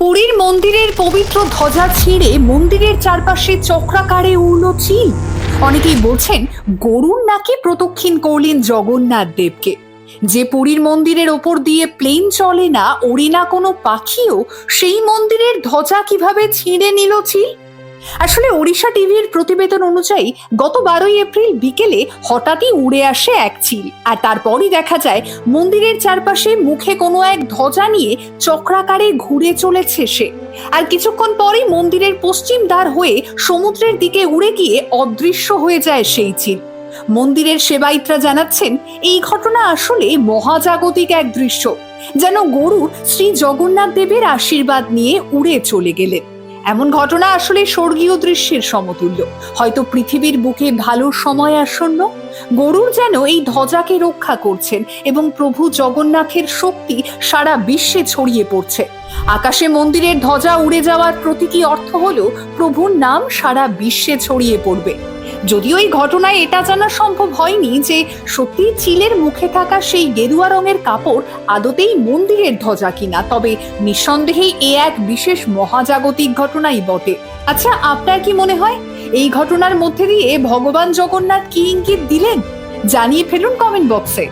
পুরীর মন্দিরের পবিত্র ধ্বজা ছিঁড়ে মন্দিরের চারপাশে চক্রাকারে উড়ল চিল অনেকেই বলছেন গরুর নাকি প্রদক্ষিণ করলেন জগন্নাথ দেবকে। যে পুরীর মন্দিরের ওপর দিয়ে প্লেন চলে না, ওড়ে না কোনো পাখিও, সেই মন্দিরের ধ্বজা কীভাবে ছিঁড়ে নিল চিল আসলে ওড়িশা টিভির প্রতিবেদন অনুযায়ী, গত বারোই এপ্রিল বিকেলে হঠাৎই উড়ে আসে এক চিল আর তারপরই দেখা যায়, মন্দিরের চারপাশে মুখে কোনো এক ধ্বজা নিয়ে চক্রাকারে ঘুরে চলেছে সে। আর কিছুক্ষণ পরেই মন্দিরের পশ্চিম দ্বার হয়ে সমুদ্রের দিকে উড়ে গিয়ে অদৃশ্য হয়ে যায় সেই চিল মন্দিরের সেবায়িতরা জানাচ্ছেন, এই ঘটনা আসলে মহাজাগতিক এক দৃশ্য, যেন গরুর শ্রী জগন্নাথ দেবের আশীর্বাদ নিয়ে উড়ে চলে গেলেন। এমন ঘটনা আসলে স্বর্গীয় দৃশ্যের সমতুল্য। হয়তো পৃথিবীর বুকে ভালো সময় আসন্ন। গরুর যেন এই ধ্বজাকে রক্ষা করছেন এবং প্রভু জগন্নাথের শক্তি সারা বিশ্বে ছড়িয়ে পড়ছে। আকাশে মন্দিরের ধ্বজা উড়ে যাওয়ার প্রতীকী অর্থ হলো প্রভুর নাম সারা বিশ্বে ছড়িয়ে পড়বে। যদিও এই ঘটনায় এটা জানা সম্ভব হয়নি যে সত্যি চিলের মুখে থাকা সেই গেরুয়া রঙের কাপড় আদতেই মন্দিরের ধ্বজা কিনা, তবে নিঃসন্দেহেই এ এক বিশেষ মহাজাগতিক ঘটনাই বটে। আচ্ছা আপনার কি মনে হয়? এই ঘটনার মধ্যে দিয়ে ভগবান জগন্নাথ কি ইঙ্গিত দিলেন? জানিয়ে ফেলুন কমেন্ট বক্সে